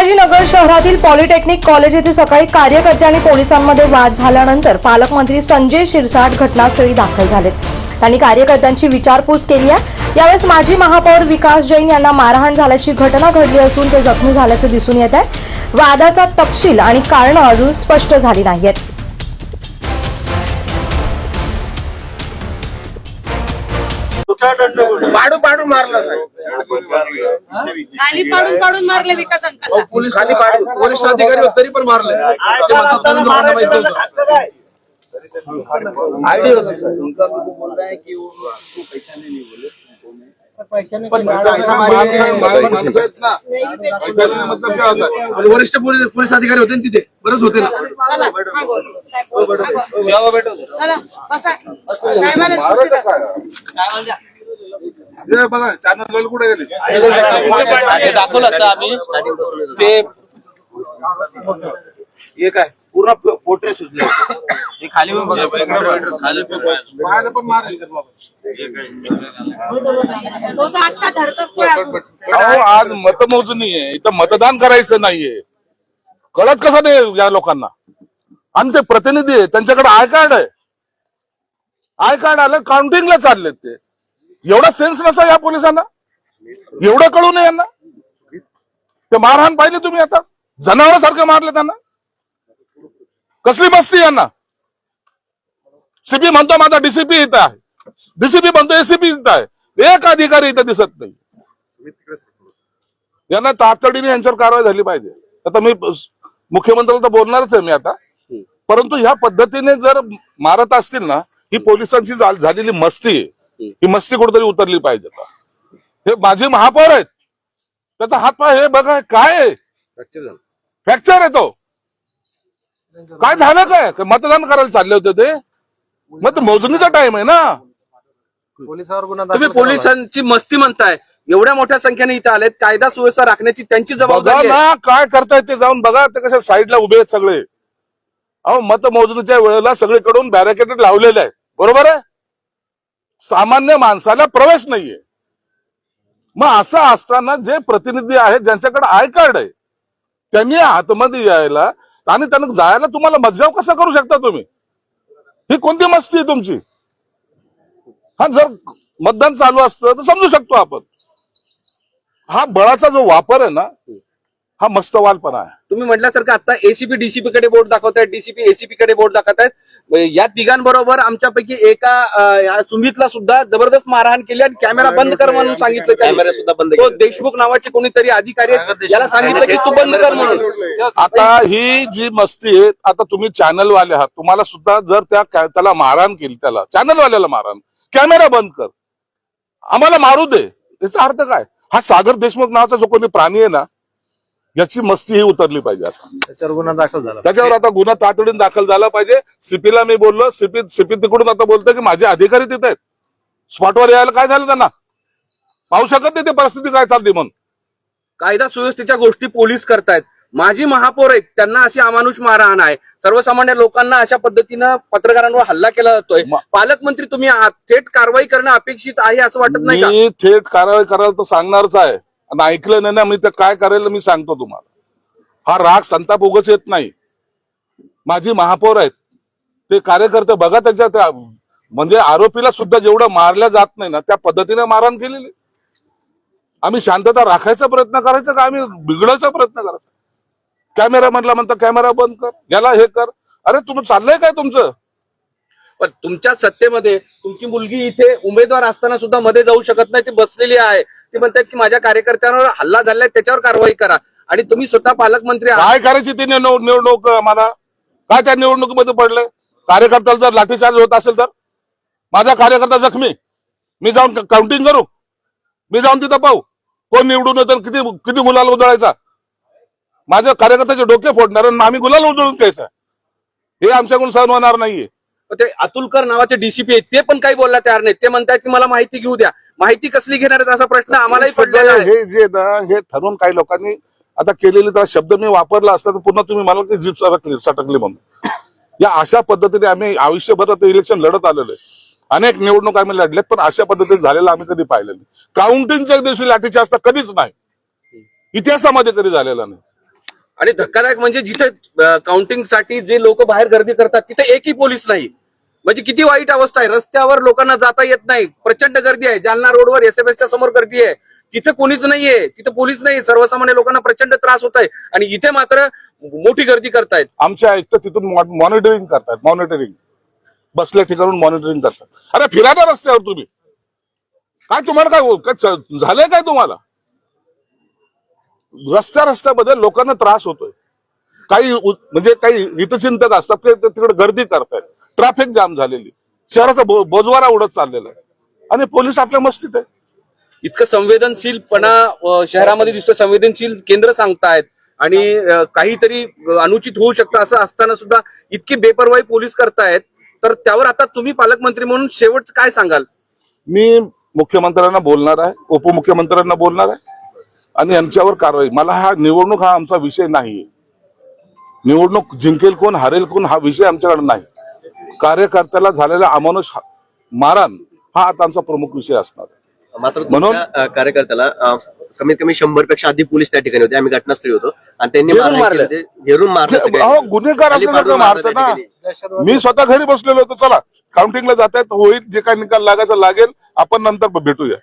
संभाजीनगर शहरातील polytechnic college येथे सकाळी कार्यकर्ते आणि पोलिसांमध्ये वाद झाल्यानंतर पालकमंत्री संजय शिरसाट घटनास्थळी दाखल झालेत. त्यांनी कार्यकर्त्यांची विचारपूस केली आहे. यावेळेस माजी महापौर विकास जैन यांना मारहाण झाल्याची घटना घडली असून ते जखमी झाल्याचं दिसून येत आहे. वादाचा तपशील आणि कारणं अजून स्पष्ट झाली नाहीयेत. पाडू पाडू मारलं साहेब. खाली पाडून पाडून मारले विकास पोलीस खाली पाडू. पोलीस अधिकारी होते तरी पण मारले. ते म्हणतात तुम्ही लोकांना माहिती होतं. आयडी होतं पण ऐसा मारी- माणसं आहेत ना. ऐकायला मतलब क्या होता? है? आणि वरिष्ठ पोलीस पोलीस अधिकारी होते ना तिथे. बरेच होते ना. चला मागो. साहेब, मागो. चला बसा. साहेबांना खुर्ची द्या. हे बघा चॅनल कुठे गेले? दाखवलं आता आम्ही. ते काय? पूर्ण पोटरे सुचले हे खाली खाली पाहायला पण मारेल आज मतमोजणी आहे. इथं मतदान करायचं नाहीये. कळत कसं नाही या लोकांना? आणि ते प्रतिनिधी आहे. त्यांच्याकडे आय कार्ड आहे. आय कार्ड आलं काउंटिंगला चाललेत ते. एवढा सेन्स नसा या पोलिसांना? एवढं कळू नये यांना? ते मारहाण पाहिली तुम्ही आता? जनावरासारखं मारले त्यांना? कसली मस्ती यांना? सीपी म्हणतो माझा डीसीपी इथं आहे. डीसीपी म्हणतो एसीपी इथं आहे. एक अधिकारी इथं दिसत नाही. यांना तातडीने यांच्यावर कारवाई झाली पाहिजे. आता मी मुख्यमंत्र्याला तर बोलणारच आहे मी आता. परंतु ह्या पद्धतीने जर मारत असतील ना ही पोलिसांची झाल- झालेली मस्ती आहे. ही मस्ती कुठेतरी उतरली पाहिजे आता. हे माझे महापौर आहेत. त्याचा हातपाय हे बघा काय फ्रॅक्चर आहे तो. काय झालं काय? काय मतदान करायला चालले होते ते? मग ते मोजणीचा टाइम आहे ना. तुम्ही पोलिसांची मस्ती म्हणताय. एवढ्या मोठ्या संख्येने इथे आलेत. कायदा सुव्यवस्था राखण्याची त्यांची बघा जबाबदारी आहे. ना काय करतायत ते जाऊन बघा. ते कशा साईडला उभे आहेत सगळे. अहो मतमोजणीच्या वेळेला सगळीकडून बॅरिकेड लावलेले आहे बरोबर आहे? सामान्य माणसाला प्रवेश नाहीये. मग असं असताना जे प्रतिनिधी आहेत ज्यांच्याकडे आय कार्ड आहे त्यांनी आतमध्ये यायला आणि त्यांना जायला तुम्हाला मज्जाव कसा करू शकता तुम्ही? ही कोणती मस्ती आहे तुमची? हा जर मतदान चालू असतं तर समजू शकतो आपण. हा बळाचा जो वापर आहे ना हा मस्त वालपणा आहे. तुम्ही म्हटल्यासारखं आता एसीपी डीसीपी कडे बोर्ड दाखवतायत डीसीपी एसीपी कडे बोर्ड दाखवतायत. या तिघांबरोबर आमच्यापैकी एका सुमितला सुद्धा जबरदस्त मारहाण केली आणि कॅमेरा बंद कर म्हणून सांगितलं कॅमेरा सुद्धा बंद तो देशमुख नावाचे कोणीतरी अधिकारी याला सांगितलं की तू बंद कर म्हणून. आता ही जी मस्ती आहे आता तुम्ही चॅनल वाले आहात. तुम्हाला सुद्धा जर त्या त्याला मारहाण केली त्याला चॅनल वाल्याला मारहाण कॅमेरा बंद कर. आम्हाला मारू दे. याचा अर्थ काय? हा सागर देशमुख नावाचा जो कोणी प्राणी आहे ना याची मस्ती ही उतरली पाहिजे आता. त्याच्यावर गुन्हा दाखल झाला त्याच्यावर आता गुन्हा तातडीने दाखल झाला पाहिजे. सीपीला मी बोललो सीपी सीपी तिकडून आता बोलतोय की माझे अधिकारी तिथे आहेत. स्पॉटवर यायला काय झालं त्यांना? पाहू शकत नाही ते परिस्थिती काय चालली म्हणून कायदा सुव्यवस्थेच्या गोष्टी पोलीस करतायत. माजी महापौर आहेत त्यांना अशी अमानुष मारहाण आहे. सर्वसामान्य लोकांना अशा पद्धतीनं पत्रकारांवर हल्ला केला जातोय. म- पालकमंत्री तुम्ही आहात. थेट कारवाई करणं अपेक्षित आहे असं वाटत नाही का? मी थेट कारवाई करायला तर सांगणारच आहे. आणि ऐकलं नाही ना मी तर काय करेल मी सांगतो तुम्हाला. हा राग संताप उगच येत नाही. माझी महापौर आहेत. ते कार्यकर्ते बघा त्यांच्या त्या म्हणजे आरोपीला सुद्धा जेवढं मारल्या जात नाही ना त्या पद्धतीने मारहाण केलेली आम्ही शांतता राखायचा प्रयत्न करायचा का? आम्ही बिघडायचा प्रयत्न करायचा? कॅमेरा म्हणला म्हणता कॅमेरा बंद कर. याला हे कर. अरे तुम्ही चाललंय काय तुमचं? पण तुमच्या सत्तेमध्ये तुमची मुलगी इथे उमेदवार असताना सुद्धा मध्ये जाऊ शकत नाही ती बसलेली आहे. ती म्हणतात की माझ्या कार्यकर्त्यांवर हल्ला झालाय त्याच्यावर कारवाई करा. आणि तुम्ही स्वतः पालकमंत्री काय करायची ती निवडणूक मला काय त्या निवडणुकीमध्ये पडलंय? कार्यकर्त्याला जर लाठीचार्ज होत असेल तर? माझा कार्यकर्ता जखमी. मी जाऊन काउंटिंग करू. मी जाऊन तिथं पाहू. कोण निवडून येतं किती किती गुलाल उधळायचा? माझ्या कार्यकर्त्याचे डोके फोडणार आणि आम्ही गुलाल उधळून घ्यायचा. हे आमच्याकडून सहन होणार नाहीये. ते अतुलकर नावाचे डीसीपी आहेत ते पण काही बोलला तयार नाही ते म्हणतात की मला माहिती घेऊ द्या. माहिती कसली घेणार आहेत असा प्रश्न आम्हालाही पडलेला हे जे ना हे ठरवून काही लोकांनी आता केलेले तर शब्द मी वापरला असता तर पुन्हा तुम्ही मला की जीप सटकली सटकली म्हणून. या अशा पद्धतीने आम्ही आयुष्यभर इलेक्शन लढत आलेलो आहे. अनेक निवडणूक आम्ही लढल्यात पण अशा पद्धतीने झालेलं आम्ही कधी पाहिलं नाही. काउंटिंगच्या दिवशी लाठीच्या असता कधीच नाही. इतिहासामध्ये कधी झालेला नाही. आणि धक्कादायक म्हणजे जिथे काउंटिंगसाठी जे लोक बाहेर गर्दी करतात तिथे एकही पोलीस नाही. म्हणजे किती वाईट अवस्था आहे. रस्त्यावर लोकांना जाता येत नाही. प्रचंड गर्दी आहे. जालना रोडवर एस च्या समोर गर्दी आहे. तिथे कोणीच नाहीये. तिथं पोलीस नाही सर्वसामान्य लोकांना प्रचंड त्रास होत आहे आणि इथे मात्र मोठी गर्दी करतायत. आमच्या आयुक्त तिथून मॉनिटरिंग करतात मॉनिटरिंग बसल्या ठिकाणून मॉनिटरिंग करतात. अरे फिरा ना रस्त्यावर तुम्ही. काय तुम्हाला काय हो-, झालंय काय तुम्हाला? रस्त्या रस्त्यामध्ये लोकांना त्रास होतोय. काही म्हणजे काही हितचिंतक असतात ते ते तिकडे गर्दी करतायत. ट्रॅफिक जाम झालेली. शहराचा बोजवारा उडत चाललेला आहे. आणि पोलीस आपल्या मस्तीत आहे. इतकं संवेदनशीलपणा शहरामध्ये दिसतो संवेदनशील केंद्र सांगतायत. आणि काहीतरी अनुचित होऊ शकतं असं असताना सुद्धा इतकी बेपर्वाई पोलीस करतायत. तर त्यावर आता तुम्ही पालकमंत्री म्हणून शेवट काय सांगाल? मी मुख्यमंत्र्यांना बोलणार आहे. उपमुख्यमंत्र्यांना बोलणार आहे. आणि यांच्यावर कारवाई. मला हा निवडणूक हा आमचा विषय नाही निवडणूक जिंकेल कोण हरेल कोण हा विषय आमच्याकडे नाही. कार्यकर्त्याला झालेला अमानुष मारहाण हा आता आमचा प्रमुख विषय असणार. मात्र म्हणून- कार्यकर्त्याला कमीत कमी शंभरपेक्षा अधिक पोलीस त्या ठिकाणी होते. आम्ही घटनास्थळी होतो. आणि त्यांनी घेरून मारलं. गुन्हेगार त्या ना. मी स्वतः घरी बसलेलो होतो. चला काउंटिंगला जात आहेत होईल जे काही निकाल लागायचा लागेल आपण नंतर भेटूया.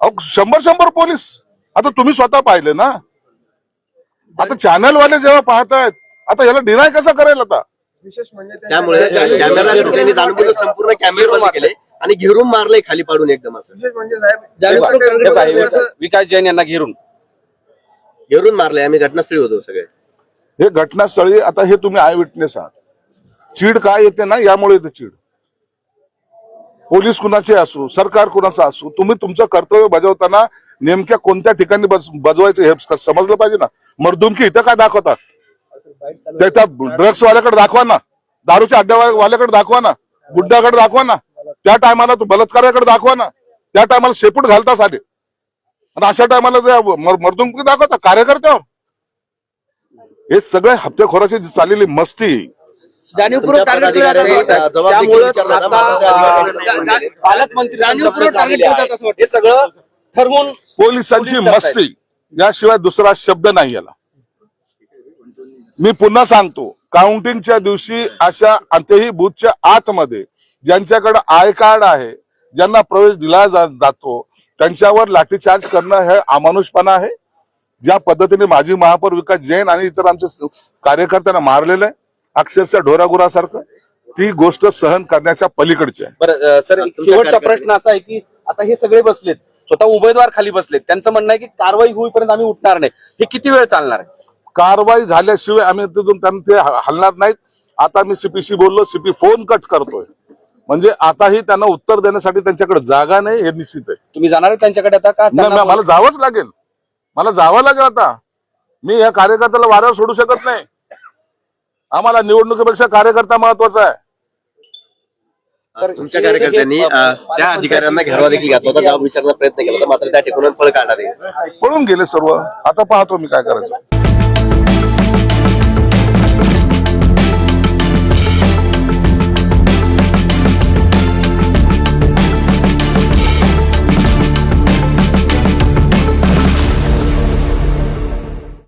अहो शंभर शंभर पोलीस. आता तुम्ही स्वतः पाहिले ना. आता चॅनल वाले जेव्हा पाहतायत आता याला डिनाय कसा करेल आता? त्यामुळे कॅमेरा त्यांनी जाणून संपूर्ण कॅमेरे बंद केले आणि घेरून मारलंय खाली पाडून एकदम असं. विशेष म्हणजे साहेब विकास जैन यांना घेरून. घेरून मारलंय आम्ही घटनास्थळी होतो सगळे. हे घटनास्थळी आता हे तुम्ही आय विटनेस आहात. चीड काय येते ना यामुळे येते चीड. पोलीस कुणाचे असू सरकार कुणाचं असू तुम्ही तुमचं कर्तव्य बजावताना नेमक्या कोणत्या ठिकाणी बज- बजवायचं हे समजलं पाहिजे ना? मर्दुमकी इथं काय दाखवतात? त्याच्या ड्रग्स वाल्याकडे दाखवा ना. दारूच्या अड्ड्यावाल्याकडे दाखवा ना. गुड्डाकडे दाखवा ना. त्या टायमाला तो बलात्काराकडे दाखवा ना. त्या टायमाला शेपूट घालताच आले आणि अशा टायमाला मर्दुमकी दाखवता कार्यकर्त्यावर. हे सगळे हप्तेखोराची चाललेली मस्ती. जाणीवपूर्वक टार्गेट पालकमंत्री जाणीवपूर्वक टार्गेट. हे सगळं ठरवून पोलिसांची. मस्ती. याशिवाय दुसरा शब्द नाही याला. मी पुन्हा सांगतो काउंटिंगच्या दिवशी अशा अंतही बूथच्या आतमध्ये ज्यांच्याकडे आय कार्ड आहे ज्यांना प्रवेश दिला जातो त्यांच्यावर लाठीचार्ज करणं हे अमानुषपणा आहे. ज्या पद्धतीने माजी महापौर विकास जैन आणि इतर आमच्या स- कार्यकर्त्यांना मारलेलं आहे अक्षरशः ढोरागुरासारखं ती गोष्ट सहन करण्याच्या पलीकडची आहे. बरं सर शेवटचा कार्यकर्ते- प्रश्न असा आहे की आता हे सगळे बसलेत स्वतः उमेदवार खाली बसलेत त्यांचं म्हणणं आहे की कारवाई होईपर्यंत आम्ही उठणार नाही. हे किती वेळ चालणार आहे? कारवाई झाल्याशिवाय आम्ही तिथून त्यांना ते ह- हलणार नाहीत. आता मी सीपीशी बोललो सीपी फोन कट करतोय. म्हणजे आताही त्यांना उत्तर देण्यासाठी त्यांच्याकडे जागा नाही हे निश्चित आहे. तुम्ही जाणार आहे त्यांच्याकडे आता का नाही, त्यांना मला जावंच लागेल. मला जावं लागेल आता. मी या कार्यकर्त्याला वाऱ्यावर सोडू शकत नाही. आम्हाला निवडणुकीपेक्षा कार्यकर्ता महत्त्वाचा आहे. तर तुमच्या हे- कार्यकर्त्यांनी अ, त्या अधिकाऱ्यांना घेरवा देखील घातला होता जबाब विचारण्याचा प्रयत्न केला होता मात्र त्या ठिकाणून पळ पळून गेले सर्व. आता पाहतो मी काय करायचं.